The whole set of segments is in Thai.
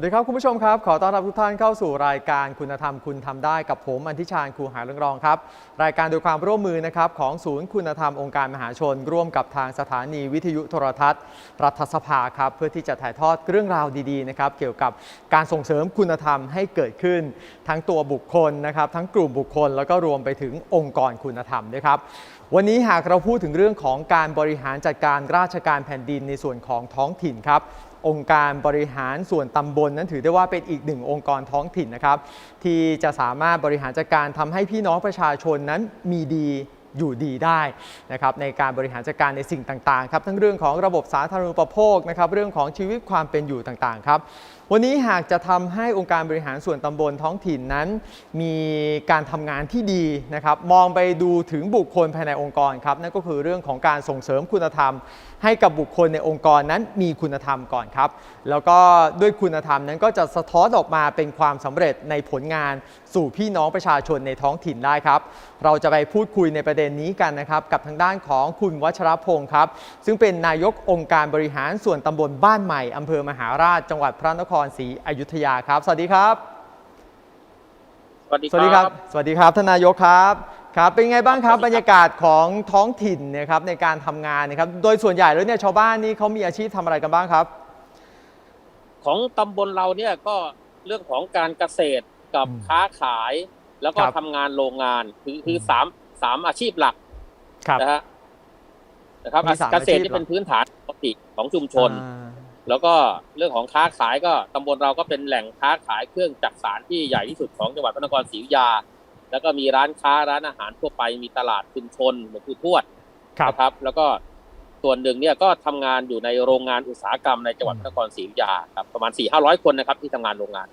วัสดีครับคุณผู้ชมครับ ขอต้อนรับทุกท่านเข้าสู่รายการคุณธรรมคุณทำได้กับผมอันทิชาญครูหาเรื่องรองครับ รายการโดยความร่วมมือนะครับของศูนย์คุณธรรมองค์การมหาชน ร่วมกับทางสถานีวิทยุโทรทัศน์ รัฐสภาครับเพื่อที่จะถ่ายทอดเรื่องราวดีๆนะครับเกี่ยวกับการส่งเสริมคุณธรรมให้เกิดขึ้น ทั้งตัวบุคคลนะครับทั้งกลุ่มบุคคล แล้วก็รวมไปถึงองค์กรคุณธรรมด้วยครับวันนี้หากเราพูดถึงเรื่องของการบริหารจัดการราชการแผ่นดินในส่วนของท้องถิ่นครับ องค์การบริหารส่วนตำบลนั้นถือได้ว่าเป็นอีกหนึ่งองค์กรท้องถิ่นนะครับ ที่จะสามารถบริหารจัดการทำให้พี่น้องประชาชนนั้นมีดีอยู่ดีได้นะครับในการบริหารจัดการในสิ่งต่างๆครับทั้งเรื่องของระบบสาธารณูปโภคนะครับเรื่องของชีวิตความเป็นอยู่ต่างๆครับวันนี้หากจะทำให้องค์การบริหารส่วนตำบลท้องถิ่นนั้น มีการทำงานที่ดีนะครับมองไปดูถึงบุคคลภายในองค์กรครับนั่นก็คือเรื่องของการส่งเสริมคุณธรรม ให้กับบุคคลในองค์กรนั้นมีคุณธรรมก่อนครับ แล้วก็ด้วยคุณธรรมนั้นก็จะสะท้อนออกมาเป็นความสำเร็จในผลงานสู่พี่น้องประชาชนในท้องถิ่นได้ครับ เราจะไปพูดคุยในประเด็นนี้กันนะครับ กับทางด้านของคุณวัชรพงศ์ครับ ซึ่งเป็นนายกองค์การบริหารส่วนตำบลบ้านใหม่อำเภอมหาราช จังหวัดพระนครศรีอยุธยาครับ สวัสดีครับ สวัสดีสวัสดีครับ สวัสดีครับท่านนายกครับ ครับเป็นไงบ้างครับบรรยากาศของท้องถิ่นเนะครับในการทำงานนะครับโดยส่วนใหญ่แล้วเนี่ยชาวบ้านนี่เขามีอาชีพทำอะไรกันบ้างครับ ของตำบลเราเนี่ยก็เรื่องของการเกษตรกับอืมค้าขาย แล้วก็ครับ ทำงานโรงงานคือคือมสามสามอาชีพหลักครับ นะฮะนะครับมีสามเกษตรอาชีพที่เป็นพื้นฐานปกติของชุมชน อ่าแล้วก็เรื่องของค้าขายก็ตำบลเราก็เป็นแหล่งค้าขายเครื่องจักสารที่ใหญ่ที่สุดของจังหวัดพระนครศรีอยุธยา แล้วก็มีร้านค้าร้านอาหารทั่วไปมีตลาดชุมชนหลวงปู่ทวดครับนะครับ แล้วก็ส่วนหนึ่งเนี่ยก็ทำงานอยู่ในโรงงานอุตสาหกรรมในจังหวัดพระนครศรีอยุธยาครับประมาณ4 5 0 0คนนะครับที่ทำงานโรงงาน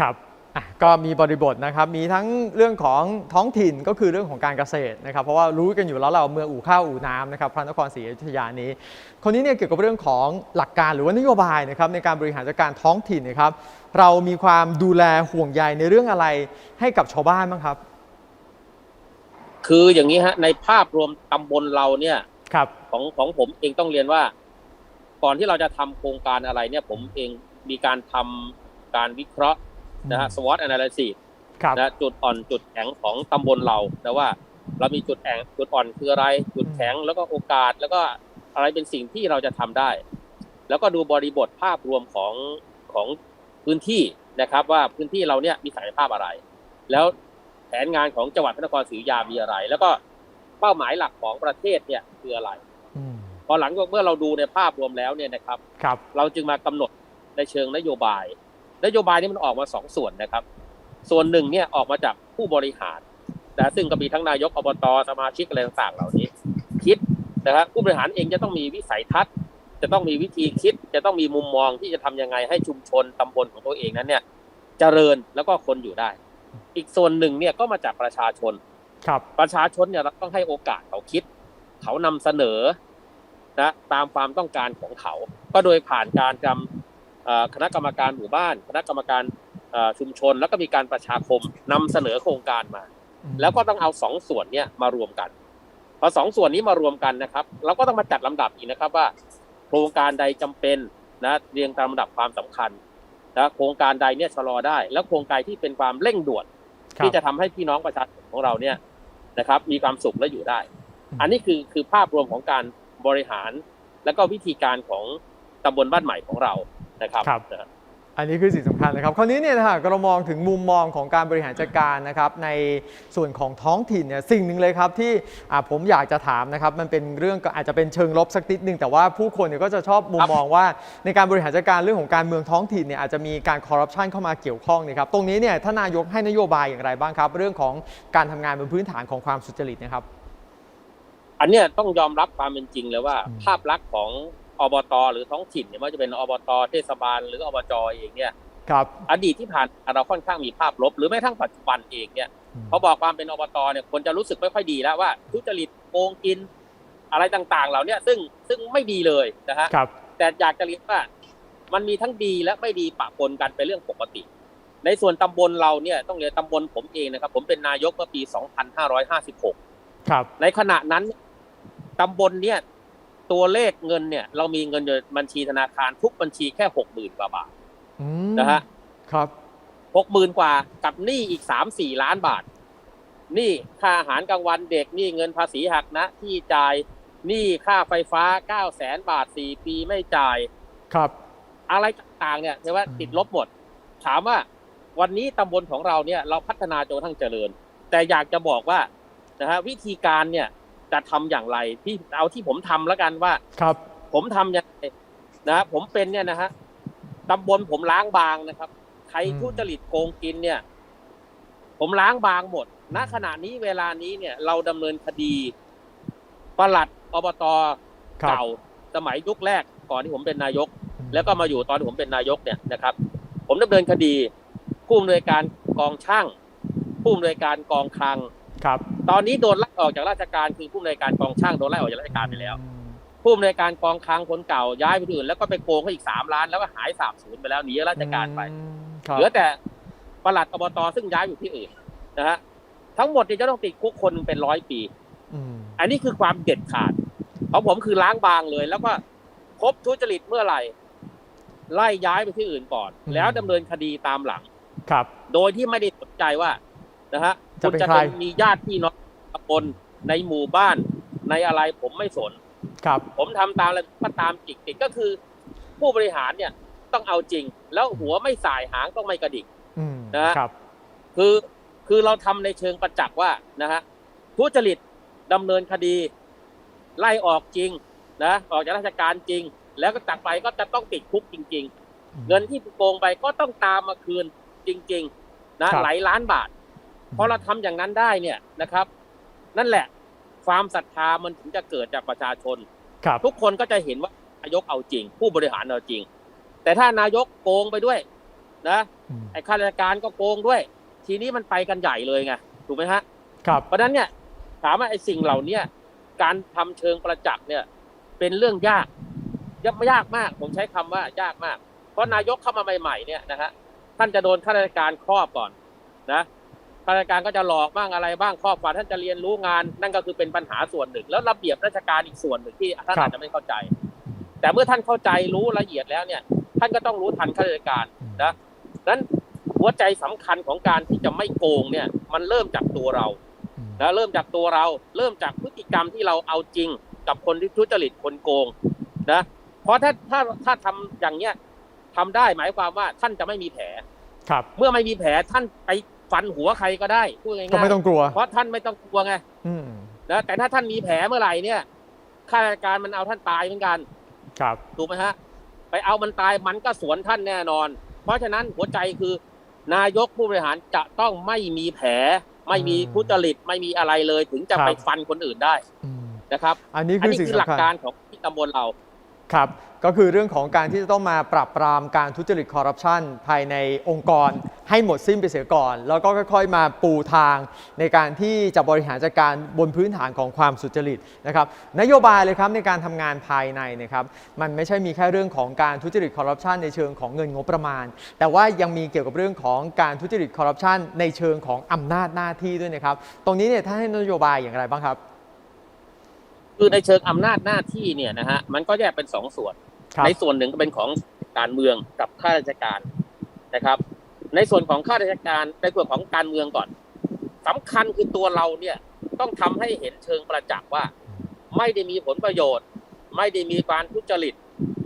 ครับอะก็มีบริบทนะครับ มีทั้งเรื่องของท้องถิ่นก็คือเรื่องของการเกษตรนะครับ เพราะว่ารู้กันอยู่แล้วเราเมืองอู่ข้าวอู่น้ำนะครับพระนครศรีอยุธยานี้ คนนี้เนี่ยเกี่ยวกับเรื่องของหลักการหรือว่านโยบายนะครับในการบริหารจัดการท้องถิ่นนะครับ เรามีความดูแลห่วงใยในเรื่องอะไรให้กับชาวบ้านบ้างครับ คืออย่างนี้ฮะ ในภาพรวมตำบลเราเนี่ยครับ ของของผมเองต้องเรียนว่า ก่อนที่เราจะทำโครงการอะไรเนี่ย ผมเองมีการทำการวิเคราะห์นะฮะ SWOT analysis ครับนะจุดอ่อนจุดแข็งของตำบลเรานะว่า เรามีจุดแข็งจุดอ่อนคืออะไร จุดแข็งแล้วก็โอกาสแล้วก็อะไรเป็นสิ่งที่เราจะทำได้ แล้วก็ดูบริบทภาพรวมของของพื้นที่นะครับ ว่าพื้นที่เราเนี่ยมีศักยภาพอะไร แล้ว แผนงานของจังหวัดพระนครศรีอยุธยามีอะไร แล้วก็เป้าหมายหลักของประเทศเนี่ยคืออะไรอืมพอหลังจากเมื่อเราดูในภาพรวมแล้วเนี่ยนะครับครับเราจึงมากำหนดในเชิงนโยบาย นโยบายนี้มันออกมาสองส่วนนะครับ ส่วนหนึ่งเนี่ยออกมาจากผู้บริหารนะซึ่งก็มีทั้งนายกอบตสมาชิกอะไรต่างๆเหล่านี้ คิดนะครับผู้บริหารเองจะต้องมีวิสัยทัศน์ จะต้องมีวิธีคิด จะต้องมีมุมมองที่จะทำยังไงให้ชุมชนตำบลของตัวเองนั้นเนี่ยเจริญแล้วก็คนอยู่ได้ อีกส่วนหนึ่งเนี่ยก็มาจากประชาชน ครับ ประชาชนเนี่ยเราต้องให้โอกาสเขาคิด เขานำเสนอนะตามความต้องการของเขา ก็โดยผ่านการทำเอ่อคณะกรรมการหมู่บ้าน คณะกรรมการเอ่อชุมชน แล้วก็มีการประชาคมนำเสนอโครงการมา แล้วก็ต้องเอาสองส่วนเนี่ยมารวมกันพอสองส่วนนี้มารวมกันนะครับ เราก็ต้องมาจัดลำดับอีกนะครับว่า โครงการใดจำเป็นนะเรียงตามลำดับความสำคัญ นะโครงการใดเนี่ยชะลอได้ แล้วโครงการที่เป็นความเร่งด่วนครับที่จะทำให้พี่น้องประชาชนของเราเนี่ยนะครับ มีความสุขและอยู่ได้อืมอันนี้คือคือภาพรวมของการบริหาร และก็วิธีการของตำบลบ้านใหม่ของเรานะครับครับนะฮะ ออันนี้คือสิ่งสำคัญนะครับ คราวนี้เนี่ยนะฮะเรามองถึงมุมมองของการบริหารจัดการนะครับในส่วนของท้องถิ่นเนี่ยสิ่งหนึ่งเลยครับที่อ่าผมอยากจะถามนะครับมันเป็นเรื่องก็อาจจะเป็นเชิงลบสักนิดหนึ่งแต่ว่าผู้คนเนี่ยก็จะชอบมุมมองว่าในการบริหารจัดการเรื่องของการเมืองท้องถิ่นเนี่ยอาจจะมีการคอร์รัปชันเข้ามาเกี่ยวข้องนะครับตรงนี้เนี่ยท่านนายกให้นโยบายอย่างไรบ้างครับ เรื่องของการทำงานบนพื้นฐานของความสุจริตนะครับ อันเนี้ยต้องยอมรับความเป็นจริงเลยว่าอืมภาพลักษณ์ของ อบตหรือท้องถิ่นเนี่ยไม่ว่าจะเป็นอบตเทศบาลหรืออบจเองเนี่ยครับอดีตที่ผ่านมาเราค่อนข้างมีภาพลบ หรือแม้กระทั่งปัจจุบันเองเนี่ยพอบอกความเป็นอบตเนี่ยคนจะรู้สึกไม่ค่อยดีแล้วว่าทุจริตโกงกินอะไรต่างๆ เหล่าเนี้ยซึ่งซึ่งไม่ดีเลยนะฮะครับแต่อยากจะเรียนว่ามันมีทั้งดีและไม่ดีปะปนกันเป็นเรื่องปกติ ในส่วนตำบลเราเนี่ยต้องเรียนตำบลผมเองนะครับ ผมเป็นนายกเมื่อปี 2556 ครับ ในขณะนั้นตำบลเนี่ย ตัวเลขเงินเนี่ย เรามีเงินอยู่ในบัญชีธนาคารทุกบัญชีแค่หกหมื่นกว่าบาทอืมนะฮะครับหกหมื่นกว่ากับหนี้อีกสามสี่ล้านบาทหนี้ค่าอาหารกลางวันเด็กหนี้เงินภาษีหักนะ ที่จ่ายหนี้ค่าไฟฟ้าเก้าแสนบาทสี่ปีไม่จ่ายครับ อะไรต่างๆเนี่ยใช่ว่าอืมติดลบหมด ถามว่าวันนี้ตำบลของเราเนี่ยเราพัฒนาจนกระทั่งเจริญ แต่อยากจะบอกว่านะฮะวิธีการเนี่ย จะทำอย่างไรที่เอาที่ผมทำแล้วกันว่า ครับ ผมทำยังไงนะผมเป็นเนี่ยนะฮะตำบลผมล้างบางนะครับ ใครอืมทุจริตโกงกินเนี่ย ผมล้างบางหมด ณ ขณะนี้เวลานี้เนี่ย เราดำเนินคดีปลัดอบตครับเก่าสมัยยุคแรกก่อนที่ผมเป็นนายก แล้วก็มาอยู่ตอนที่ผมเป็นนายกเนี่ยนะครับ ผมดำเนินคดีผู้อำนวยการกองช่างผู้อำนวยการกองคลังครับ ตอนนี้โดนไล่ ออกจากราชการคือผู้อำนวยการกองช่างโดนไล่ออกจากราชการไปแล้ว ผู้อำนวยการกองคลังคนเก่าย้ายไปที่อื่น แล้วก็ไปโกงเขาอีกสามล้าน แล้วก็หายสาบสูญไปแล้วหนีราชการไปอืมครับเหลือแต่ปลัดอบตซึ่งย้ายอยู่ที่อื่นนะฮะทั้งหมดเนี่ยจะต้องติดคุกคนเป็นร้อยปีอืมอันนี้คือความเด็ดขาดของผมคือล้างบางเลย แล้วก็พบทุจริตเมื่อไหร่ไล่ย้ายไปที่อื่นก่อน แล้วดำเนินคดีตามหลังครับ โดยที่ไม่ได้สนใจว่านะฮะจะคุณเป็นจะใครเป็นมีญาติพี่น้อง ตำบลในหมู่บ้าน ในอะไรผมไม่สน ครับ ผมทำตามอะไรก็ตามจิกติดก็คือ ผู้บริหารเนี่ยต้องเอาจริง แล้วหัวไม่สายหางต้องไม่กระดิกอืมนะฮะครับ คือคือเราทำในเชิงประจักษ์ว่านะฮะทุจริตดำเนินคดี ไล่ออกจริงนะออกจากราชการจริง แล้วก็ตักไปก็จะต้องติดคุกจริง ๆ เงินที่โกงไปก็ต้องตามมาคืนจริง ๆ นะหลายล้านบาทพอเราทำอย่างนั้นได้เนี่ยนะครับ นั่นแหละ ความศรัทธามันถึงจะเกิดจากประชาชนครับทุกคนก็จะเห็นว่านายกเอาจริง ผู้บริหารเอาจริง แต่ถ้านายกโกงไปด้วย นะอืมไอ้ข้าราชการก็โกงด้วย ทีนี้มันไปกันใหญ่เลยไงถูกไหมฮะครับเพราะฉะนั้นเนี่ย ถามว่าไอ้สิ่งเหล่าเนี้ยการทำเชิงประจักษ์เนี่ย เป็นเรื่องยากยากยากมาก ผมใช้คำว่ายากมาก เพราะนายกเข้ามาใหม่ๆเนี่ยนะฮะท่านจะโดนข้าราชการครอบก่อน นะ ข้าราชการก็จะหลอกบ้างอะไรบ้างครอบกว่าท่านจะเรียนรู้งาน นั่นก็คือเป็นปัญหาส่วนหนึ่ง แล้วระเบียบราชการอีกส่วนหนึ่งที่ท่านครับอาจจะไม่เข้าใจ แต่เมื่อท่านเข้าใจรู้ละเอียดแล้วเนี่ย ท่านก็ต้องรู้ทันข้าราชการนะนั้นหัวใจสำคัญของการที่จะไม่โกงเนี่ย มันเริ่มจากตัวเราอืมนะเริ่มจากตัวเราเริ่มจากพฤติกรรมที่เราเอาจริงกับคนที่ทุจริตคนโกงนะเพราะถ้าถ้าถ้าทำอย่างเนี้ยทำได้หมายความว่าท่านจะไม่มีแผลครับ เมื่อไม่มีแผลท่านไป ฟันหัวใครก็ได้พูดง่ายๆก็ไม่ต้องกลัว เพราะท่านไม่ต้องกลัวไงอืมนะแต่ถ้าท่านมีแผลเมื่อไหร่เนี่ยข้าราชการมันเอาท่านตายเหมือนกัน ครับ ถูกไหมฮะ ไปเอามันตายมันก็สวนท่านแน่นอน เพราะฉะนั้นหัวใจคือนายกผู้บริหารจะต้องไม่มีแผล ไม่มีอืมทุจริตไม่มีอะไรเลย ถึงจะครับ ไปฟันคนอื่นได้อืมนะครับ อันนี้อันคือนี้สิ่งคือหลักสำคัญการของที่ตำบลเรา ครับ ก็คือเรื่องของการที่จะต้องมาปรับปรามการทุจริตคอร์รัปชันภายในองค์กรให้หมดสิ้นไปเสียก่อน แล้วก็ค่อยๆ มาปูทางในการที่จะบริหารจัดการบนพื้นฐานของความสุจริตนะครับนโยบายเลยครับในการทำงานภายในนะครับมันไม่ใช่มีแค่เรื่องของการทุจริตคอร์รัปชันในเชิงของเงินงบประมาณ แต่ว่ายังมีเกี่ยวกับเรื่องของการทุจริตคอร์รัปชันในเชิงของอำนาจหน้าที่ด้วยนะครับตรงนี้เนี่ยท่านให้นโยบายอย่างไรบ้างครับ คือในเชิงอำนาจหน้าที่เนี่ยนะฮะมันก็แยกเป็นสองส่วนครับในส่วนหนึ่งก็เป็นของการเมืองกับข้าราชการนะครับ ในส่วนของข้าราชการในส่วนของการเมืองก่อนสำคัญคือตัวเราเนี่ยต้องทำให้เห็นเชิงประจักษ์ว่า ไม่ได้มีผลประโยชน์ ไม่ได้มีการทุจริต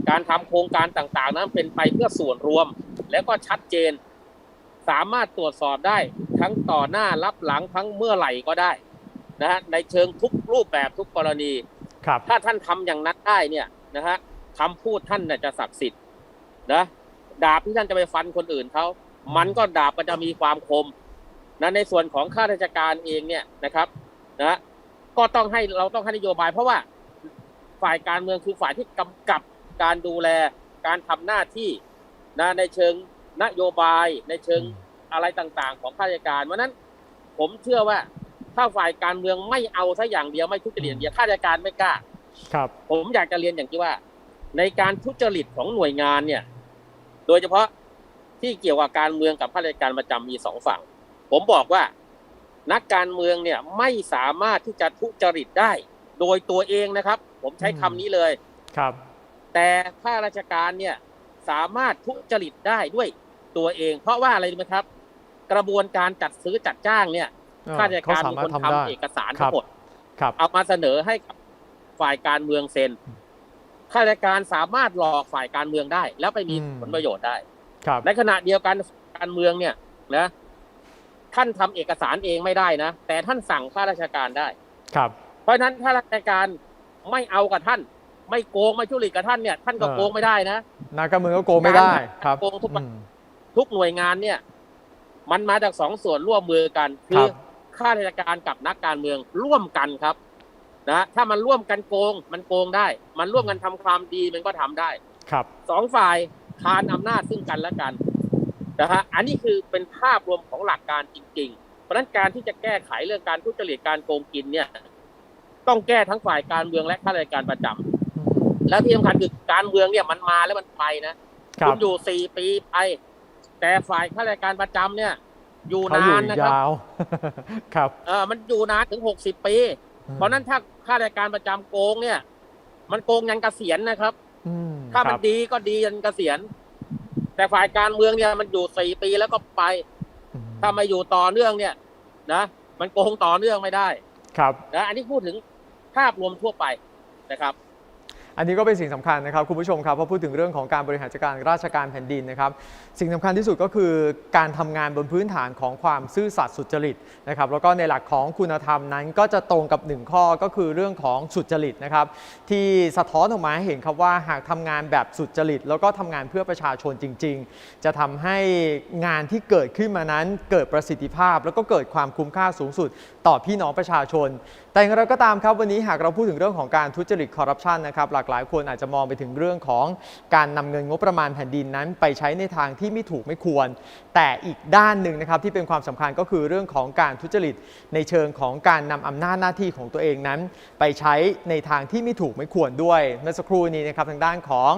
การทำโครงการต่างๆ นั้นเป็นไปเพื่อส่วนรวม แล้วก็ชัดเจน สามารถตรวจสอบได้ทั้งต่อหน้ารับหลังทั้งเมื่อไหร่ก็ได้ นะฮะในเชิงทุกรูปแบบทุกกรณีครับ ถ้าท่านทำอย่างนั้นได้เนี่ยนะฮะคำพูดท่านเนี่ยจะศักดิ์สิทธิ์นะดาบที่ท่านจะไปฟันคนอื่นเขามันก็ดาบมันจะมีความคมนะในส่วนของข้าราชการเองเนี่ยนะครับนะก็ต้องให้เราต้องให้นโยบาย เพราะว่าฝ่ายการเมืองคือฝ่ายที่กำกับการดูแลการทำหน้าที่นะในเชิงนโยบายในเชิงอะไรต่างๆ ของข้าราชการเพราะฉะนั้น ผมเชื่อว่า ถ้าฝ่ายการเมืองไม่เอาซะอย่างเดียวไม่ทุจริตอย่างเดียวข้าราชการไม่กล้า ครับ ผมอยากจะเรียนอย่างที่ว่า ในการทุจริตของหน่วยงานเนี่ย โดยเฉพาะที่เกี่ยวกับการเมืองกับข้าราชการประจำมีสองฝั่ง ผมบอกว่า นักการเมืองเนี่ยไม่สามารถที่จะทุจริตได้ โดยตัวเองนะครับ ผมใช้คำนี้เลยครับ แต่ข้าราชการเนี่ยสามารถทุจริตได้ด้วยตัวเอง เพราะว่าอะไรรู้ไหมครับ กระบวนการจัดซื้อจัดจ้างเนี่ยเออ ข้าราชการเขาสามีมารคถนทำทำได้เอกสารครัทั้บงหมดครับเอามาเสนอให้กับฝ่ายการเมืองเซ็นข้าราชการสามารถหลอกฝ่ายการเมืองได้ แล้วไปมีอืมผลประโยชน์ได้ครับในขณะเดียวกันการเมืองเนี่ยนะท่านทำเอกสารเองไม่ได้นะ แต่ท่านสั่งข้าราชการได้ ครับ เพราะฉะนั้นข้าราชการไม่เอากับท่าน ไม่โกงไม่ทุจริตกับท่านเนี่ย ท่านก็เออโกงไม่ได้นะนักการเมืองก็โกงไม่ได้ ครับโกงทุกอืมทุกหน่วยงานเนี่ย มันมาจากสองส่วนร่วมมือกันคืครัอบ ข้าราชการกับนักการเมืองร่วมกันครับนะถ้ามันร่วมกันโกง มันโกงได้ มันร่วมกันทำความดีมันก็ทำได้ ครับสองฝ่ายทานอำนาจซึ่งกันและกันนะฮะอันนี้คือเป็นภาพรวมของหลักการจริง ๆ เพราะฉะนั้นการที่จะแก้ไขเรื่องการทุจริตการโกงกินเนี่ย ต้องแก้ทั้งฝ่ายการเมืองและข้าราชการประจำแล้วที่สำคัญคือการเมืองเนี่ยมันมาแล้วมันไปนะครัคุบณอยู่สี่ปีไปแต่ฝ่ายข้าราชการประจำเนี่ย อยู่เขาอยู่นานอีกนะครับยาวครับ เออมันอยู่นานถึงหกสิบปี เพราะฉะนั้นถ้าข้าราชการประจำโกงเนี่ย มันโกงยันเกษียณนะครับ อืมถ้าคมันรับดีก็ดียันเกษียณ แต่ฝ่ายการเมืองเนี่ยมันอยู่สี่ปีแล้วก็ไป อืมถ้ามาอยู่ต่อเนื่องเนี่ย นะ มันโกงต่อเนื่องไม่ได้ครับ นะอันนี้พูดถึงภาพรวมทั่วไปนะครับ อันนี้ก็เป็นสิ่งสำคัญนะครับคุณผู้ชมครับพอพูดถึงเรื่องของการบริหารจัดการราชการแผ่นดินนะครับ สิ่งสำคัญที่สุดก็คือการทำงานบนพื้นฐานของความซื่อสัตย์สุจริตนะครับแล้วก็ในหลักของคุณธรรมนั้นก็จะตรงกับหนึ่งข้อก็คือเรื่องของสุจริตนะครับที่สะท้อนออกมาให้เห็นครับว่าหากทำงานแบบสุจริต แล้วก็ทำงานเพื่อประชาชนจริง ๆ จะทำให้งานที่เกิดขึ้นมานั้นเกิดประสิทธิภาพ แล้วก็เกิดความคุ้มค่าสูงสุด ต่อพี่น้องประชาชน แต่อย่างไรก็ตามครับวันนี้หากเราพูดถึงเรื่องของการทุจริตคอร์รัปชันนะครับหลากหลายคนอาจจะมองไปถึงเรื่องของการนำเงินงบประมาณแผ่นดินนั้น ไปใช้ในทางที่ไม่ถูกไม่ควร แต่อีกด้านหนึ่งนะครับที่เป็นความสำคัญก็คือเรื่องของการทุจริต ในเชิงของการนำอำนาจหน้าที่ของตัวเองนั้น ไปใช้ในทางที่ไม่ถูกไม่ควรด้วยเมื่อสักครู่นี้นะครับทางด้านของ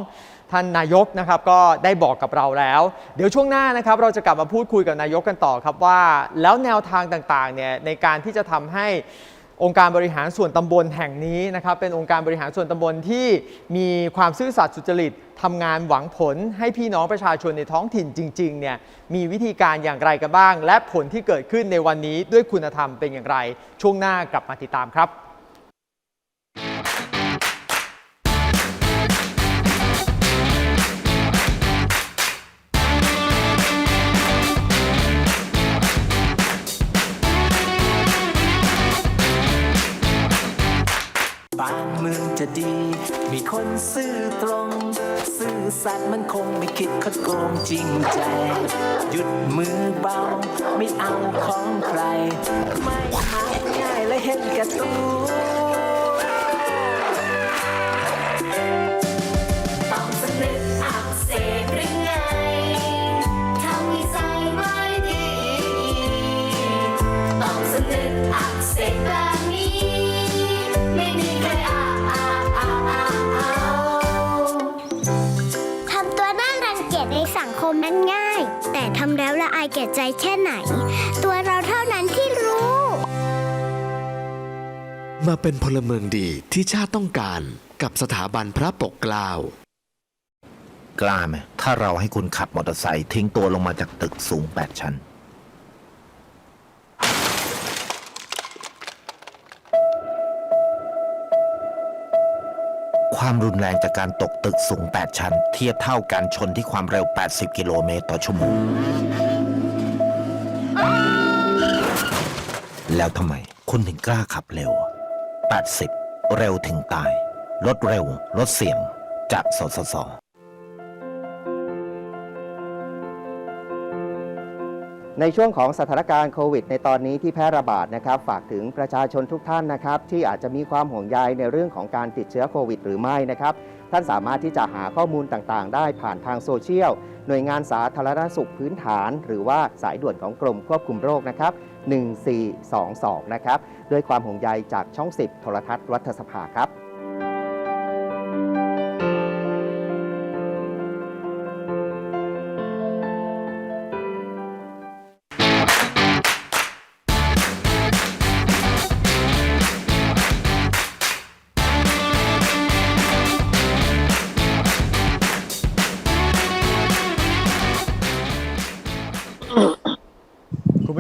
ท่านนายกนะครับก็ได้บอกกับเราแล้ว เดี๋ยวช่วงหน้านะครับเราจะกลับมาพูดคุยกับนายกกันต่อครับว่า แล้วแนวทางต่างๆเนี่ยในการที่จะทำให้ องค์การบริหารส่วนตำบลแห่งนี้นะครับเป็นองค์การบริหารส่วนตำบลที่มีความซื่อสัตย์สุจริตทำงานหวังผลให้พี่น้องประชาชนในท้องถิ่นจริงๆเนี่ยมีวิธีการอย่างไรกันบ้าง และผลที่เกิดขึ้นในวันนี้ด้วยคุณธรรมเป็นอย่างไร ช่วงหน้ากลับมาติดตามครับ คนซื่อตรง ซื่อสัตย์มันคงไม่คิดคดโกงจริงใจ หยุดมือเบา ไม่เอาของใคร ไม่หาง่ายและเห็นแก่ตัว เป็นพลเมืองดีที่ชาติต้องการกับสถาบันพระปกเกล้ากล้าไหมถ้าเราให้คุณขับมอเตอร์ไซค์ทิ้งตัวลงมาจากตึกสูง8ชั้นควความรุนแรงจากการตกตึกสูง 8 ชั้น เทียบเท่าการชนที่ความเร็ว 80 กิโลเมตรต่อชั่วโมง แล้วทำไมคุณถึงกล้าขับเร็ว 80 เร็วถึงตาย ลดเร็ว ลดเสี่ยง จากสสสในช่วงของสถานการณ์โควิด ในตอนนี้ที่แพร่ระบาดนะครับ ฝากถึงประชาชนทุกท่านนะครับ ที่อาจจะมีความห่วงใยในเรื่องของการติดเชื้อโควิด หรือไม่นะครับ ท่านสามารถที่จะหาข้อมูลต่างๆ ได้ผ่านทางโซเชียล หน่วยงานสาธารณสุขพื้นฐาน หรือว่าสายด่วนของกรมควบคุมโรคนะครับ 1422 นะครับ ด้วยความห่วงใยจากช่อง 10 โทรทัศน์รัฐสภาครับ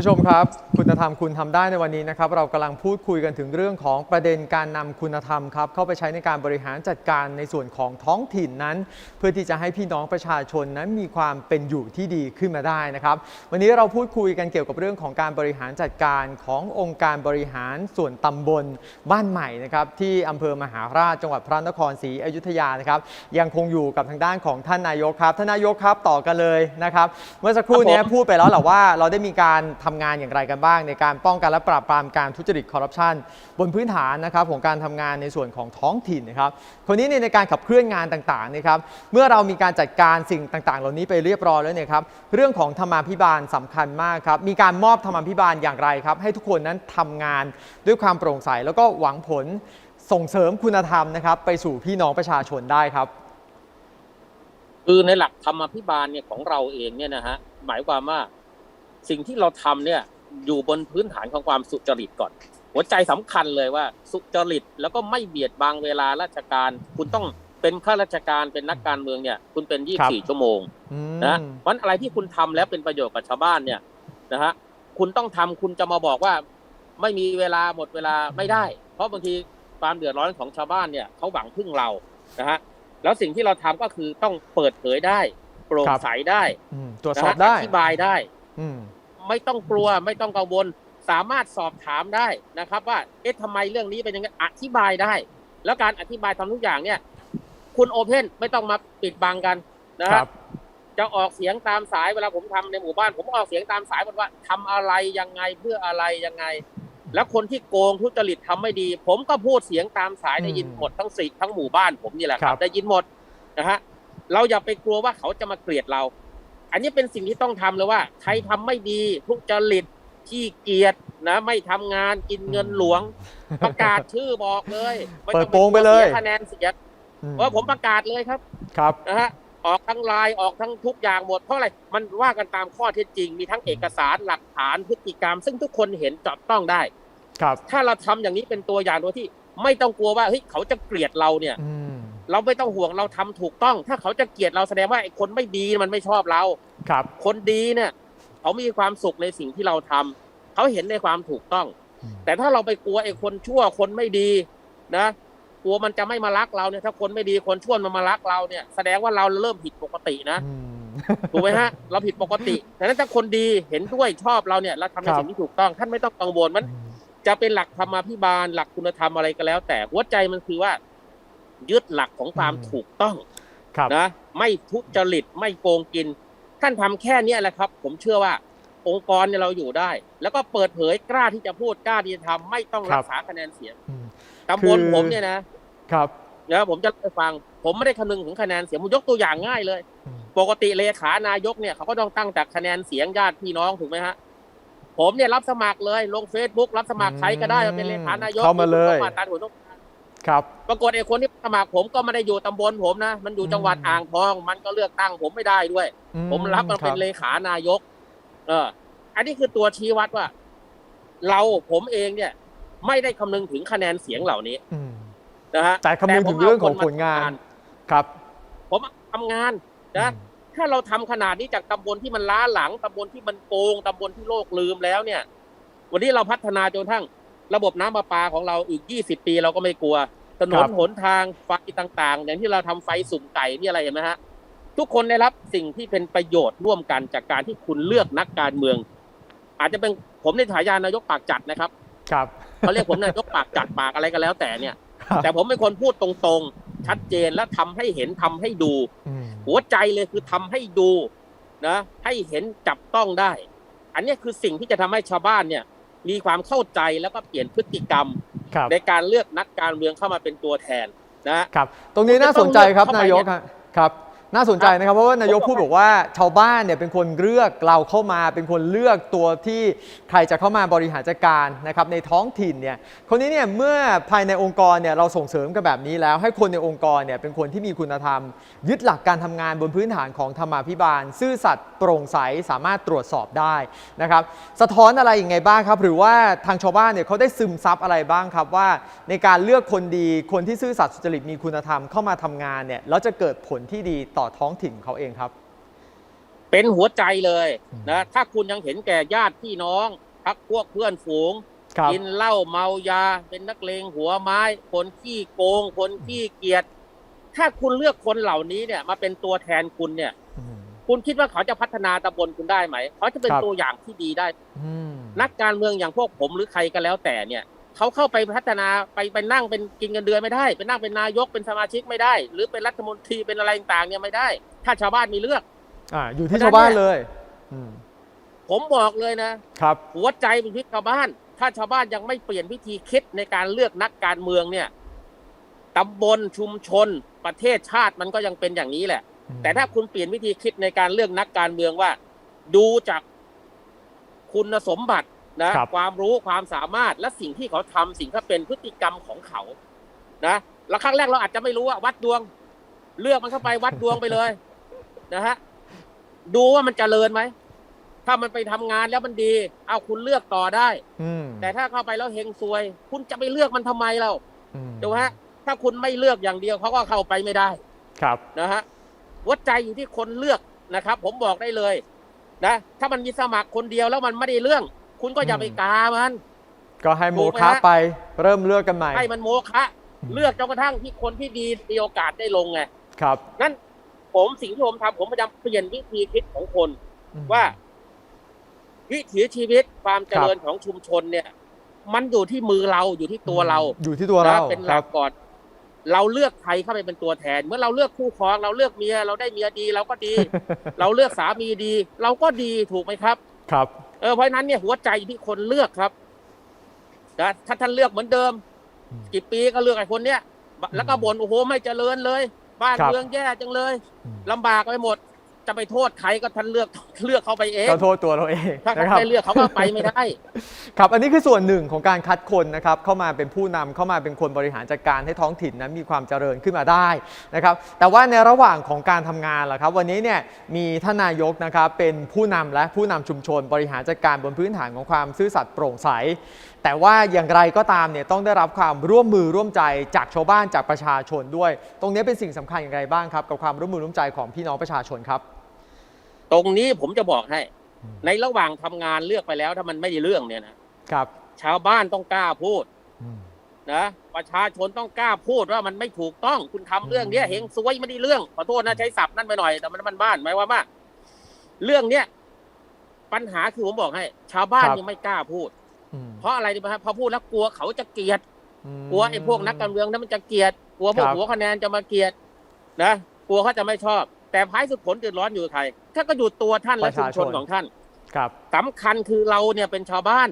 ผู้ชมครับ คุณธรรมคุณทำได้ในวันนี้นะครับ เรากำลังพูดคุยกันถึงเรื่องของประเด็นการนำคุณธรรมครับเข้าไปใช้ในการบริหารจัดการในส่วนของท้องถิ่นนั้น เพื่อที่จะให้พี่น้องประชาชนนั้นมีความเป็นอยู่ที่ดีขึ้นมาได้นะครับ วันนี้เราพูดคุยกันเกี่ยวกับเรื่องของการบริหารจัดการขององค์การบริหารส่วนตำบลบ้านใหม่นะครับที่อำเภอมหาราชจังหวัดพระนครศรีอยุธยานะครับยังคงอยู่กับทางด้านของท่านนายกครับท่านนายกครับต่อกันเลยนะครับ เมื่อสักครู่นี้พูดไปแล้วแหละว่าเราได้มีการทำงานอย่างไรกันบ้างในการป้องกันและปราบปรามการทุจริตคอร์รัปชันบนพื้นฐานนะครับของการทำงานในส่วนของท้องถิ่นนะครับคนนี้เนี่ยในการขับเคลื่อนงานต่างๆนะครับเมื่อเรามีการจัดการสิ่งต่างๆ เหล่านี้ไปเรียบร้อยแล้วเนี่ยครับเรื่องของธรรมาภิบาลสำคัญมากครับมีการมอบธรรมาภิบาลอย่างไรครับ ให้ทุกคนนั้นทำงานด้วยความโปร่งใสแล้วก็หวังผลส่งเสริมคุณธรรมนะครับ ไปสู่พี่น้องประชาชนได้ครับคือในหลักธรรมาภิบาลเนี่ยของเราเองเนี่ยนะฮะหมายความว่าสิ่งที่เราทำเนี่ย อยู่บนพื้นฐานของความสุจริตก่อน หัวใจสำคัญเลยว่า สุจริตแล้วก็ไม่เบียดบังเวลาราชการ คุณต้องเป็นข้าราชการเป็นนักการเมืองเนี่ย คุณเป็นครับ24 ชั่วโมงอืมนะวันอะไรที่คุณทำแล้วเป็นประโยชน์กับชาวบ้านเนี่ยนะฮะคุณต้องทำคุณจะมาบอกว่า ไม่มีเวลาหมดเวลาไม่ได้ เพราะบางทีความเดือดร้อนของชาวบ้านเนี่ยเขาหวังพึ่งเรานะฮะแล้วสิ่งที่เราทำก็คือต้องเปิดเผยได้ โปร่งครับใสได้อืมตรวจนะสอบฮะได้อธิบายได้อืม ไม่ต้องกลัวไม่ต้องกังวล สามารถสอบถามได้นะครับ ว่าเอ๊ะทำไมเรื่องนี้เป็นยังไงอธิบายได้ แล้วการอธิบายทำทุกอย่างเนี่ย คุณโอเพนไม่ต้องมาปิดบังกันนะคครัรับบจะออกเสียงตามสายเวลาผมทำในหมู่บ้าน ผมออกเสียงตามสายหมดว่าทำอะไรยังไงเพื่ออะไรยังไง แล้วคนที่โกงทุจริตทำไม่ดี ผมก็พูดเสียงตามสายอืมได้ยินหมดทั้งสี่ทั้งหมู่บ้านผมนี่แหละคครัรับบได้ยินหมดนะฮะเราอย่าไปกลัวว่าเขาจะมาเกลียดเรา อันนี้เป็นสิ่งที่ต้องทำเลยว่า ใครทำไม่ดีทุจริตขี้เกียจนะไม่ทำงานกินเงินหลวง ประกาศชื่อบอกเลยไม่ต้องเปิดโปงไปเลยสีคะแนนเสียงอืมว่าผมประกาศเลยครับครับนะฮะออกทั้งไลน์ออกทั้งทุกอย่างหมดเพราะอะไรมันว่ากันตามข้อเท็จจริง มีทั้งเอกสารหลักฐานพฤติกรรม ซึ่งทุกคนเห็นจับต้องได้ ครับ ถ้าเราทำอย่างนี้เป็นตัวอย่างโดยที่ ไม่ต้องกลัวว่าเฮ้ยเขาจะเกลียดเราเนี่ยอืม เราไม่ต้องห่วงเราทำถูกต้อง ถ้าเขาจะเกลียดเราแสดงว่าไอ้คนไม่ดีมันไม่ชอบเราครับ คนดีเนี่ย เขามีความสุขในสิ่งที่เราทำเขาเห็นในความถูกต้องอืมแต่ถ้าเราไปกลัวไอ้คนชั่วคนไม่ดีนะกลัวมันจะไม่มารักเราเนี่ยถ้าคนไม่ดีคนชั่วมันมารักเราเนี่ย แสดงว่าเราเริ่มผิดปกตินะอืมถูกไหมฮะ เราผิดปกติแต่นั้นถ้าคนดีเห็นด้วยชอบเราเนี่ยเราทำในครับสิ่งที่ถูกต้อง ท่านไม่ต้องกังวลมัน จะเป็นหลักธรรมาภิบาลหลักคุณธรรมอะไรก็แล้ว แต่หัวใจมันคือว่า ยึดหลักของความอืมถูกต้องครับนะไม่ทุจริตไม่โกงกิน ท่านทำแค่เนี้ยแหละครับ ผมเชื่อว่าองค์กรเนี่ยเราอยู่ได้ แล้วก็เปิดเผยกล้าที่จะพูดกล้าที่จะทำไม่ต้องรักษาคะแนนเสียงอืมตำบลคือผมเนี่ยนะครับนะผมจะเล่าให้ฟัง ผมไม่ได้คำนึงถึงคะแนนเสียงผมยกตัวอย่างง่ายเลยอืมปกติเลขานายกเนี่ยเขาก็ต้องตั้งแต่คะแนนเสียงญาติพี่น้องถูกไหมฮะผมเนี่ยรับสมัครเลยลงเฟซบุ๊กรับสมัครใครก็ได้มาเป็นเลขานายกเข้ามาเลยต้องมาตามหัวต้องการ ครับ ปรากฏไอ้คนที่สมัครผมก็ไม่ได้อยู่ตำบลผมนะ มันอยู่จังหวัดอืมอ่างทอง มันก็เลือกตั้งผมไม่ได้ด้วย อืผมรับมันเป็นคเลขานายก เออ อันนี้คือตัวชี้วัดว่า เราผมเองเนี่ย ไม่ได้คำนึงถึงคะแนนเสียงเหล่านี้อืมนะฮะแต่คำนึงถึงเรื่องของผลงาน ครับผมทำงานนะ ถ้าเราทำขนาดนี้จากตำบลที่มันล้าหลังตำบลที่มันโกงตำบลที่โลกลืมแล้วเนี่ย วันนี้เราพัฒนาจนทั้ง ระบบน้ำประปาของเราอีก 20 ปีเราก็ไม่กลัว ถนคนรับหนทางไฟต่างๆ อย่างที่เราทำไฟสุ่มไก่นี่อะไรเห็นไหมฮะ ทุกคนได้รับสิ่งที่เป็นประโยชน์ร่วมกันจากการที่คุณเลือกนักการเมือง อาจจะเป็นผมในฉายานายกปากจัดนะครับ ครับเขาเรียกผมนายกปากจัดปากอะไรก็แล้วแต่เนี่ยครับแต่ผมเป็นคนพูดตรงๆ ชัดเจนและทำให้เห็นทำให้ดูอืมหัวใจเลยคือทำให้ดูนะให้เห็นจับต้องได้ อันเนี้ยคือสิ่งที่จะทำให้ชาวบ้านเนี่ย มีความเข้าใจแล้วก็เปลี่ยนพฤติกรรมครับในการเลือกนักการเมืองเข้ามาเป็นตัวแทนนะครับ ตรงนี้น่าสนใจครับเข้าไปนายกเนี่ยฮะครับ น่าสนใจนะครับเพราะว่านายกพูดบอกว่าชาวบ้านเนี่ยเป็นคนเลือกเราเข้ามาเป็นคนเลือกตัวที่ใครจะเข้ามาบริหารจัดการนะครับในท้องถิ่นเนี่ยคนนี้เนี่ยเมื่อภายในองค์กรเนี่ยเราส่งเสริมกันแบบนี้แล้ว ให้คนในองค์กรเนี่ยเป็นคนที่มีคุณธรรม ยึดหลักการทำงานบนพื้นฐานของธรรมาภิบาล ซื่อสัตย์โปร่งใสสามารถตรวจสอบได้นะครับสะท้อนอะไรอยังไงบ้างครับ หรือว่าทางชาวบ้านเนี่ยเขาได้ซึมซับอะไรบ้างครับว่า ในการเลือกคนดีคนที่ซื่อสัตย์สุจริตมีคุณธรรมเข้ามาทำงานเนี่ยแล้วจะเกิดผลที่ดีต่อท้องถิ่นเขาเองครับ เป็นหัวใจเลยอืมนะถ้าคุณยังเห็นแก่ญาติพี่น้องพักพวกเพื่อนฝูงครับกินเหล้าเมายา เป็นนักเลงหัวไม้ คนขี้โกง คนขี้เกียจถ้าคุณเลือกคนเหล่านี้เนี่ย มาเป็นตัวแทนคุณเนี่ยอืมคุณคิดว่าเขาจะพัฒนาตำบลคุณได้ไหม เขาจะเป็นครับตัวอย่างที่ดีได้อืมนักการเมืองอย่างพวกผมหรือใครก็แล้วแต่เนี่ย เขาเข้าไปพัฒนาไปไปนั่งเป็นกินเงินเดือนไม่ได้ไปนั่งเป็นนายกเป็นสมาชิกไม่ได้ หรือเป็นรัฐมนตรีเป็นอะไรต่างๆเนี่ยไม่ได้ ถ้าชาวบ้านมีเลือก อ่า อยู่ที่ชาวบ้านเลยอืมผมบอกเลยนะครับ หัวใจเป็นที่ชาวบ้าน ถ้าชาวบ้านยังไม่เปลี่ยนวิธีคิดในการเลือกนักการเมืองเนี่ยตำบลชุมชน ประเทศชาติมันก็ยังเป็นอย่างนี้แหละ แต่ถ้าคุณเปลี่ยนวิธีคิดในการเลือกนักการเมืองว่า ดูจากคุณสมบัติ นะครับความรู้ความสามารถและสิ่งที่เขาทำสิ่งที่เป็นพฤติกรรมของเขา นะแล้วครั้งแรกเราอาจจะไม่รู้ว่าวัดดวง เลือกมันเข้าไปวัดดวงไปเลย นะฮะดูว่ามันเจริญไหมถ้ามันไปทำงานแล้วมันดี เอาคุณเลือกต่อได้อืมแต่ถ้าเข้าไปแล้วเฮงซวย คุณจะไปเลือกมันทำไมเราอืมดูฮะ ถ้าคุณไม่เลือกอย่างเดียวเขาก็เข้าไปไม่ได้ ครับนะฮะหัวใจอยู่ที่คนเลือกนะครับ ผมบอกได้เลย นะถ้ามันมีสมัครคนเดียวแล้วมันไม่ได้เรื่อง คุณก็อย่าไปกามัน ก็ให้โมถูกไหมคะฮะไปเริ่มเลือกกันใหม่ให้มันโมฆะเลือกจนกระทั่งที่คนที่ดีมีโอกาสได้ลงไงครับนั่นผมสิ่งที่ผมทำผมพยายามเปลี่ยนวิธีคิดของคนอืมว่า วิถีชีวิตความเจริญของชุมชนเนี่ย มันอยู่ที่มือเราอยู่ที่ตัวเรา อยู่ที่ตัวเรานะเป็นหคลัรักบก่อนเราเลือกใครเข้าไปเป็นตัวแทน เมื่อเราเลือกคู่ครอง เราเลือกเมีย เราได้เมียดี เราก็ดี เราเลือกสามีดี เราก็ดีถูกไหมครับ ครับ เออเพราะฉะนั้นเนี่ยหัวใจอยู่ที่คนเลือกครับนะถ้าท่านเลือกเหมือนเดิมอืมกี่ปีก็เลือกไอ้คนเนี้ยแล้วก็บ่นโอ้โหไม่เจริญเลย บ้านครับเมืองแย่จังเลยอืมลำบากไปหมด จะไปโทษใครก็ท่านเลือกเลือกเขาไปเองก็โทษตัวเราเองถ้านะเขาครับไม่เลือกเขาก็ไปไม่ได้ครับอันนี้คือส่วนหนึ่งของการคัดคนนะครับเข้ามาเป็นผู้นำเข้ามาเป็นคนบริหารจัดการให้ท้องถิ่นนั้นมีความเจริญขึ้นมาได้นะครับแต่ว่าในระหว่างของการทำงานล่ะครับ วันนี้เนี่ยมีท่านนายกนะครับเป็นผู้นำและผู้นำชุมชนบริหารจัดการบนพื้นฐานของความซื่อสัตย์โปร่งใสแต่ว่าอย่างไรก็ตามเนี่ยต้องได้รับความร่วมมือร่วมใจจากชาวบ้านจากประชาชนด้วย ตรงนี้เป็นสิ่งสำคัญอย่างไรบ้างครับ กับความร่วมมือร่วมใจของพี่น้องประชาชนครับ ตรงนี้ผมจะบอกให้อืมในระหว่างทำงานเลือกไปแล้ว ถ้ามันไม่ได้เรื่องเนี่ยนะครับ ชาวบ้านต้องกล้าพูดอืมนะประชาชนต้องกล้าพูดว่ามันไม่ถูกต้องคุณทำเรื่องเนี้ยอืมเฮงซวยไม่ได้เรื่องขอโทษนะใช้ศัพท์นั่นไปหน่อยแต่มันมันบ้านหมายว่ามาเรื่องเนี้ยปัญหาคือผมบอกให้ ชาวบ้านยังไม่กล้าพูดอืมเพราะอะไรดีไหมครับพอพูดแล้วกลัวเขาจะเกลียดอืมกลัวไอ้พวกนักการเมืองนั้นมันจะเกลียดกลัวพวกครับหัวคะแนนจะมาเกลียดนะกลัวเขาจะไม่ชอบ แต่ท้ายสุดผลเดือดร้อนอยู่กับใครถ้าก็อยู่ตัวท่านและชุมชนของท่านครับสำคัญคือเราเนี่ยเป็นชาวบ้าน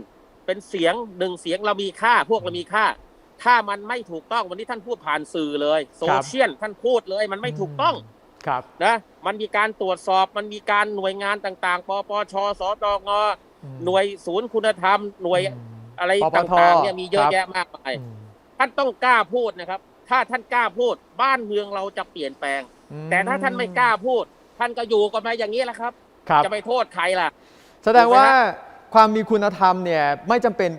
เป็นเสียงหนึ่งเสียงเรามีค่า พวกเรามีค่า ถ้ามันไม่ถูกต้องวันนี้ท่านพูดผ่านสื่อเลยโซเชียลท่านพูดเลยมันไม่ถูกต้องครับนะมันมีการตรวจสอบมันมีการหน่วยงานต่าง ๆ ปปชสตงอืมหน่วยศูนย์คุณธรรม หน่วยอืมอะไรปปทต่างๆเนี่ยมีเยอะครับแยะมากมายอืมท่านต้องกล้าพูดนะครับ ถ้าท่านกล้าพูด บ้านเมืองเราจะเปลี่ยนแปลง แต่ถ้าท่านไม่กล้าพูด ท่านก็อยู่กันมาอย่างนี้แหละครับ ครับ จะไปโทษใครล่ะ แสดงว่าถูกไหมฮะความมีคุณธรรมเนี่ยไม่จำเป็น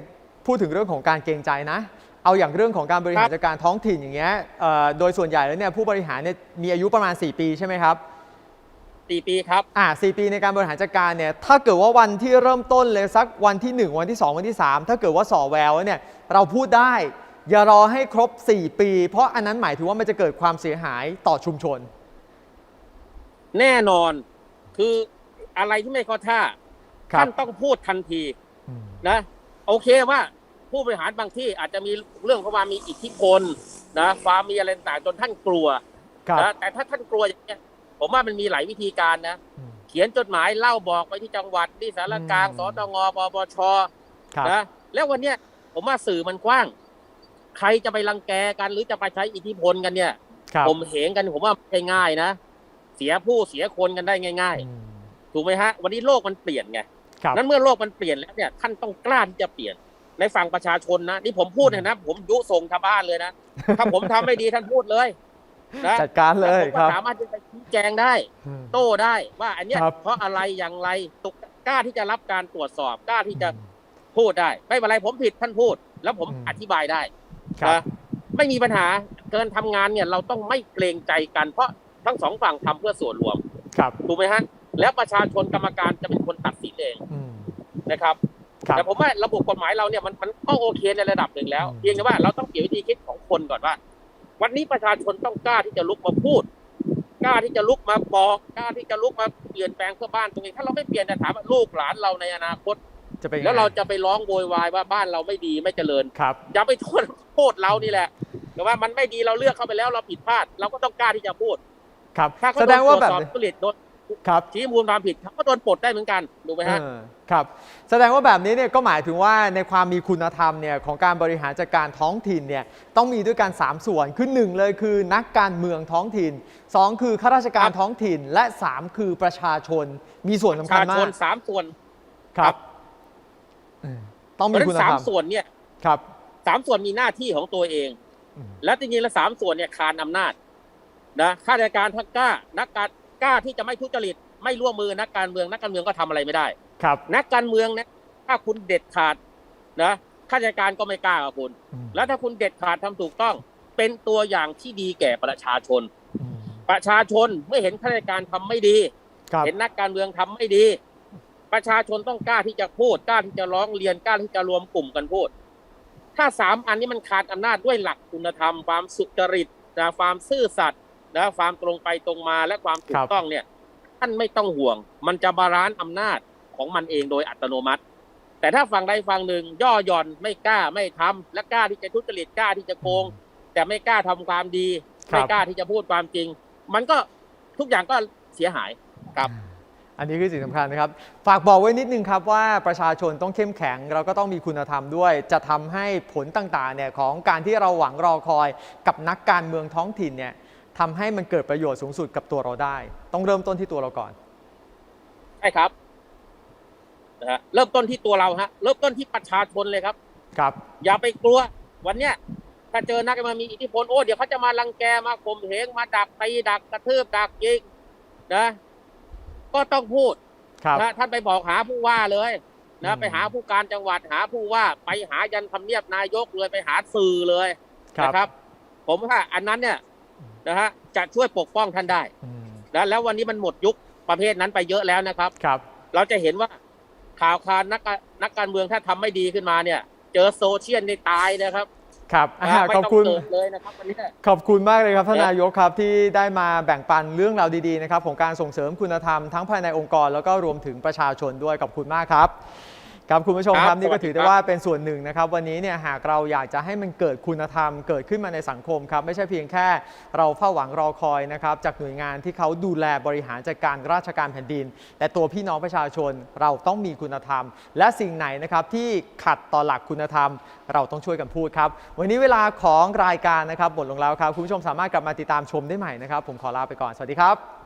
พูดถึงเรื่องของการเกรงใจนะ เอาอย่างเรื่องของการบริหารจัดการท้องถิ่นอย่างเงี้ยเอ่อโดยส่วนใหญ่แล้วเนี่ยผู้บริหารเนี่ยมีอายุประมาณ 4 ปีใช่ไหมครับสี่ปีครับ อ่าสปีในการบริหารจัดการเนี่ยถ้าเกิดว่าวันที่เริ่มต้นเลยสักวันที่ 1 วันที่ 2 วันที่ 3 ถ้าเกิดว่าสอแววแล้วเนี่ยเราพูดได้ อย่ารอให้ครบ 4 ปี เพราะอันนั้นหมายถึงว่ามันจะเกิดความเสียหายต่อชุมชน แน่นอนคืออะไรที่ไม่เข้อท่าครับท่านต้องพูดทันทีอืมนะ โอเคว่าผู้บริหารบางที่อาจจะมีเรื่องของความมีอิทธิพลนะความมีอะไรต่างๆจนท่านกลัวครับนะแต่ถ้าท่านกลัวอย่างเงี้ยผมว่ามันมีหลายวิธีการนะอืมเขียนจดหมายเล่าบอกไปที่จังหวัดที่สารกลางอืมสตงปปชครับนะแล้ววันเนี้ยผมว่าสื่อมันกว้าง ใครจะไปรังแกกันหรือจะไปใช้อิทธิพลกันเนี่ยครับผมเหงกันผมว่าไม่ง่ายนะ เสียผู้เสียคนกันได้ง่ายอืมๆถูกไหมฮะ วันนี้โลกมันเปลี่ยนไงครับนั้นเมื่อโลกมันเปลี่ยนแล้วเนี่ยท่านต้องกล้าที่จะเปลี่ยนในฝั่งประชาชนนะนี่ผมพูดเนี่ยนะผมยุส่งชาวบ้านเลยนะถ้าผมทำไม่ดีท่านพูดเลยนะจัดการเลยผมคก็รับสามารถที่จะชี้แจงได้อืมโต้ได้ว่าอันเนี้ยครับเพราะอะไรอย่างไรตุกกล้าที่จะรับการตรวจสอบกล้าที่จะพูดได้ ไม่เป็นไรผมผิดท่านพูด แล้วผมอืมอธิบายได้ครับนะไม่มีปัญหาเกินทำงานเนี่ยเราต้องไม่เกรงใจกัน เพราะ ทั้งสองฝั่งทำเพื่อส่วนรวมครับถูกไหมฮะ แล้วประชาชนกรรมการจะเป็นคนตัดสินเองอืมนะครับครับแต่ผมว่าระบบกฎหมายเราเนี่ยมันมันก็โอเคในระดับหนึ่งแล้วอืมเพียงแต่ว่าเราต้องเปลี่ยนวิธีคิดของคนก่อนว่า วันนี้ประชาชนต้องกล้าที่จะลุกมาพูดกล้าที่จะลุกมาบอกกล้าที่จะลุกมาเปลี่ยนแปลงเพื่อบ้านตัวเองถ้าเราไม่เปลี่ยนจะถามว่าลูกหลานเราในอนาคตจะเป็นยังไงแล้วเราจะไปร้องโวยวายว่าบ้านเราไม่ดีไม่เจริญครับอย่าไปโทษโทษเรานี่แหละแต่ว่ามันไม่ดีเราเลือกเข้าไปแล้วเราผิดพลาด เราก็ต้องกล้าที่จะพูด ครับถ้าเขาแสโดดนงตรว่าวจแบบ สอบนี้ทุจริตโดนครับ ชี้มูลความผิดเขาก็โดนปลดได้เหมือนกันถูกไหมฮะ เออครับ แสดงว่าแบบนี้เนี่ยก็หมายถึงว่าในความมีคุณธรรมเนี่ยของการบริหารจัดการท้องถิ่นเนี่ยต้องมีด้วยกัน 3 ส่วนคือ 1 เลยคือนักการเมืองท้องถิ่น 2 คือข้าราชการครับ ท้องถิ่นและ 3 คือประชาชนมีส่วนปสำระคัญชาชมานกสามส่วน ครับ เออต้องเพมีราะฉะคุนั้ณนสาธรมรมส่วนเนี่ยครับ สามส่วนมีหน้าที่ของตัวเอง อืม และจริงๆแล้วสามส่วนเนี่ยคานอำนาจ นะข้าราชการถ้ากล้า นักการกล้าที่จะไม่ทุจริต ไม่ร่วมมือนักการเมือง นักการเมืองก็ทำอะไรไม่ได้ ครับ นักการเมืองเนี่ยถ้าคุณเด็ดขาดนะข้าราชการก็ไม่กล้ากับคุณอืมแล้วถ้าคุณเด็ดขาดทำถูกต้อง เป็นตัวอย่างที่ดีแก่ประชาชนอืมประชาชนเมื่อเห็นข้าราชการทำไม่ดีครับเห็นนักการเมืองทำไม่ดี ประชาชนต้องกล้าที่จะพูดกล้าที่จะร้องเรียนกล้าที่จะรวมกลุ่มกันพูด ถ้าสามอันนี้มันขาดอำนาจด้วยหลักคุณธรรม ความสุจริตนะความซื่อสัตย์ นะความตรงไปตรงมาและความถูคกรับต้องเนี่ย ท่านไม่ต้องห่วง มันจะบาลานซ์อำนาจของมันเองโดยอัตโนมัติ แต่ถ้าฝั่งใดฝั่งหนึ่ง ย่อหย่อนไม่กล้าไม่ทำและกล้าที่จะทุจริตกล้าที่จะโกง แต่ไม่กล้าทำความดีครับไม่กล้าที่จะพูดความจริง มันก็ทุกอย่างก็เสียหายครับอันนี้คือสิ่งสำคัญนะครับ ฝากบอกไว้นิดนึงครับว่าประชาชนต้องเข้มแข็ง เราก็ต้องมีคุณธรรมด้วย จะทำให้ผลต่างๆเนี่ยของการที่เราหวังรอคอยกับนักการเมืองท้องถิ่นเนี่ย ทำให้มันเกิดประโยชน์สูงสุดกับตัวเราได้ ต้องเริ่มต้นที่ตัวเราก่อนใช่ครับนะฮะเริ่มต้นที่ตัวเราฮะ เริ่มต้นที่ประชาชนเลยครับ ครับ อย่าไปกลัว วันเนี้ยถ้าเจอนักการเมืองมีอิทธิพลโอ้เดี๋ยวเขาจะมารังแกมาข่มเหงมาดักตีดักกระทืบดักยิงนะ ก็ต้องพูดครับนะท่านไปบอกหาผู้ว่าเลยนะอืมไปหาผู้การจังหวัดหาผู้ว่าไปหายันทำเนียบนายกเลยไปหาสื่อเลยครับนะครับ ผมว่าอันนั้นเนี่ย นะฮะจะช่วยปกป้องท่านได้อืมนะแล้ววันนี้มันหมดยุคประเภทนั้นไปเยอะแล้วนะครับครับ เราจะเห็นว่าข่าวคราวนักการนักการเมืองถ้าทำไม่ดีขึ้นมาเนี่ย เจอโซเชียลในตายนะครับครับอ่านะไม่ขอบต้องคุณเกิดเลยนะครับวันนี้ขอบคุณมากเลยครับท่านครับนายกครับที่ได้มาแบ่งปันเรื่องราวดีๆนะครับของการส่งเสริมคุณธรรมทั้งภายในองค์กร แล้วก็รวมถึงประชาชนด้วยขอบคุณมากครับ ครับคุณผู้ชมคครัรับบนี่ก็สวัสดีถือได้ครับว่าเป็นส่วนหนึ่งนะครับวันนี้เนี่ยหากเราอยากจะให้มันเกิดคุณธรรมเกิดขึ้นมาในสังคมครับไม่ใช่เพียงแค่เราเฝ้าหวังรอคอยนะครับจากหน่วยงานที่เขาดูแลบริหารจัดการราชการแผ่นดิน แต่ตัวพี่น้องประชาชนเราต้องมีคุณธรรม และสิ่งไหนนะครับที่ขัดต่อหลักคุณธรรม เราต้องช่วยกันพูดครับวันนี้เวลาของรายการนะครับหมดลงแล้วครับคุณผู้ชมสามารถกลับมาติดตามชมได้ใหม่นะครับผมขอลาไปก่อนสวัสดีครับ